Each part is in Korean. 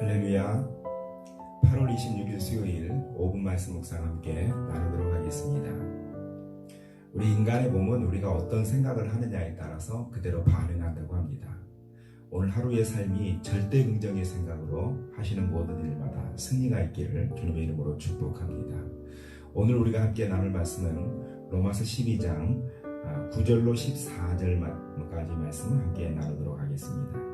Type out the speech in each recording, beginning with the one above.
할렐루야. 8월 26일 수요일 5분 말씀 묵상 함께 나누도록 하겠습니다. 우리 인간의 몸은 우리가 어떤 생각을 하느냐에 따라서 그대로 반응한다고 합니다. 오늘 하루의 삶이 절대 긍정의 생각으로 하시는 모든 일마다 승리가 있기를 주님의 이름으로 축복합니다. 오늘 우리가 함께 나눌 말씀은 로마서 12장 9절로 14절까지 말씀을 함께 나누도록 하겠습니다.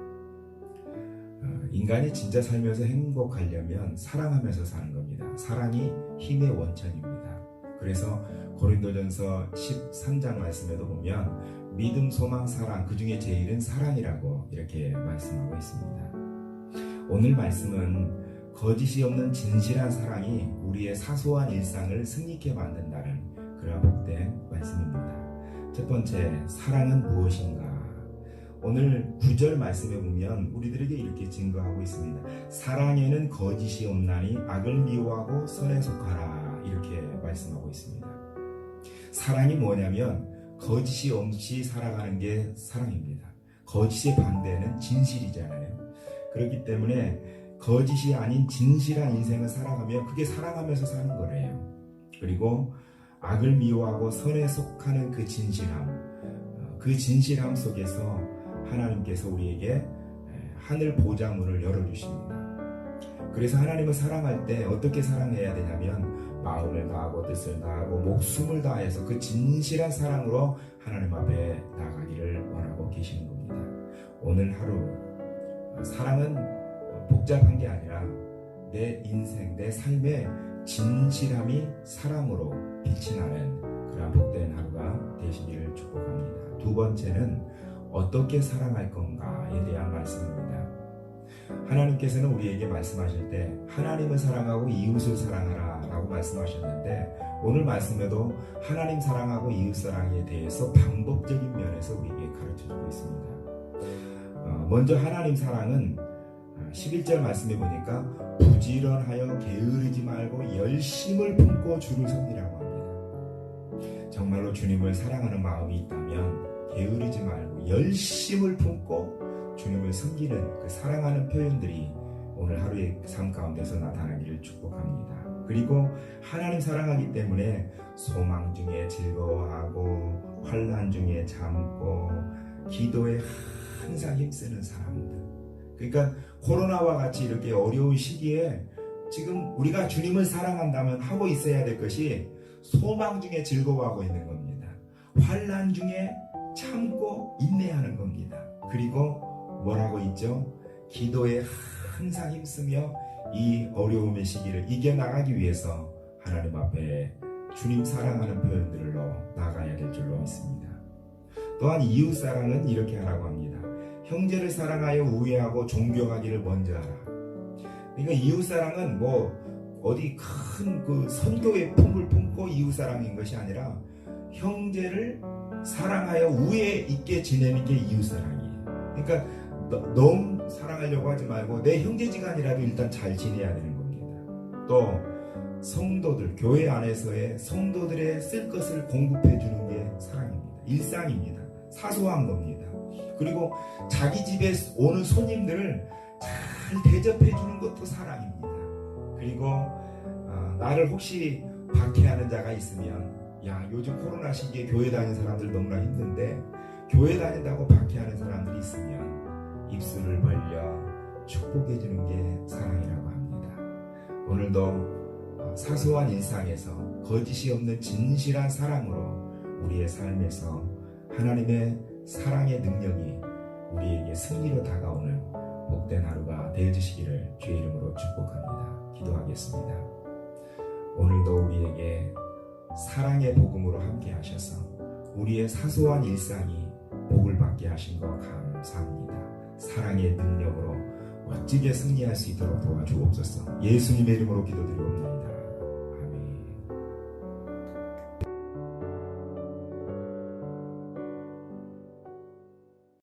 어, 인간이 진짜 살면서 행복하려면 사랑하면서 사는 겁니다. 사랑이 힘의 원천입니다. 그래서 고린도전서 13장 말씀에도 보면 믿음, 소망, 사랑 그 중에 제일은 사랑이라고 이렇게 말씀하고 있습니다. 오늘 말씀은 거짓이 없는 진실한 사랑이 우리의 사소한 일상을 승리케 만든다는 그런 복된 말씀입니다. 첫 번째, 사랑은 무엇인가? 오늘 9절 말씀에 보면 우리들에게 이렇게 증거하고 있습니다. 사랑에는 거짓이 없나니 악을 미워하고 선에 속하라 이렇게 말씀하고 있습니다. 사랑이 뭐냐면 거짓이 없이 살아가는 게 사랑입니다. 거짓의 반대는 진실이잖아요. 그렇기 때문에 거짓이 아닌 진실한 인생을 살아가면 그게 사랑하면서 사는 거래요. 그리고 악을 미워하고 선에 속하는 그 진실함, 어, 그 진실함 속에서 하나님께서 우리에게 하늘 보장문을 열어주십니다. 그래서 하나님을 사랑할 때 어떻게 사랑해야 되냐면 마음을 다하고 뜻을 다하고 목숨을 다해서 그 진실한 사랑으로 하나님 앞에 나가기를 원하고 계시는 겁니다. 오늘 하루 사랑은 복잡한 게 아니라 내 인생, 내 삶의 진실함이 사랑으로 빛이 나는 그런 복된 하루가 되시기를 축복합니다. 두 번째는 어떻게 사랑할 건가에 대한 말씀입니다. 하나님께서는 우리에게 말씀하실 때 하나님을 사랑하고 이웃을 사랑하라 라고 말씀하셨는데 오늘 말씀에도 하나님 사랑하고 이웃 사랑에 대해서 방법적인 면에서 우리에게 가르쳐 주고 있습니다. 어, 먼저 하나님 사랑은 11절 말씀해 보니까 부지런하여 게으르지 말고 열심을 품고 주를 섬기라고 합니다. 정말로 주님을 사랑하는 마음이 있다면 게으르지 말고 열심을 품고 주님을 섬기는 그 사랑하는 표현들이 오늘 하루의 삶 가운데서 나타나기를 축복합니다. 그리고 하나님 사랑하기 때문에 소망 중에 즐거워하고 환란 중에 참고 기도에 항상 힘쓰는 사람들. 그러니까 코로나와 같이 이렇게 어려운 시기에 지금 우리가 주님을 사랑한다면 하고 있어야 될 것이 소망 중에 즐거워하고 있는 겁니다. 환란 중에 참고 인내하는 겁니다. 그리고 뭐라고 있죠? 기도에 항상 힘쓰며 이 어려움의 시기를 이겨나가기 위해서 하나님 앞에 주님 사랑하는 표현들로 나가야 될 줄로 믿습니다. 또한 이웃 사랑은 이렇게 하라고 합니다. 형제를 사랑하여 우애하고 존경하기를 먼저 하라. 그러니까 이웃 사랑은 뭐 어디 큰 그 선교의 품을 품고 이웃 사랑인 것이 아니라 형제를 사랑하여 우애 있게 지내는 게 이웃 사랑이에요. 그러니까 너, 너무 사랑하려고 하지 말고 내 형제지간이라도 일단 잘 지내야 되는 겁니다. 또 성도들 교회 안에서의 성도들의 쓸 것을 공급해 주는 게 사랑입니다. 일상입니다. 사소한 겁니다. 그리고 자기 집에 오는 손님들을 잘 대접해 주는 것도 사랑입니다. 그리고 어, 나를 혹시 박해하는 자가 있으면 야 요즘 코로나 시기에 교회 다니는 사람들 너무나 힘든데 교회 다닌다고 박해하는 사람들이 있으면 입술을 벌려 축복해 주는 게 사랑이라고 합니다. 오늘도 사소한 일상에서 거짓이 없는 진실한 사랑으로 우리의 삶에서 하나님의 사랑의 능력이 우리에게 승리로 다가오는 복된 하루가 되어주시기를 주의 이름으로 축복합니다. 기도하겠습니다. 오늘도 우리에게 사랑의 복음으로 함께 하셔서 우리의 사소한 일상이 복을 받게 하신 것 감사합니다. 사랑의 능력으로 멋지게 승리할 수 있도록 도와주옵소서. 예수님의 이름으로 기도드리옵나이다.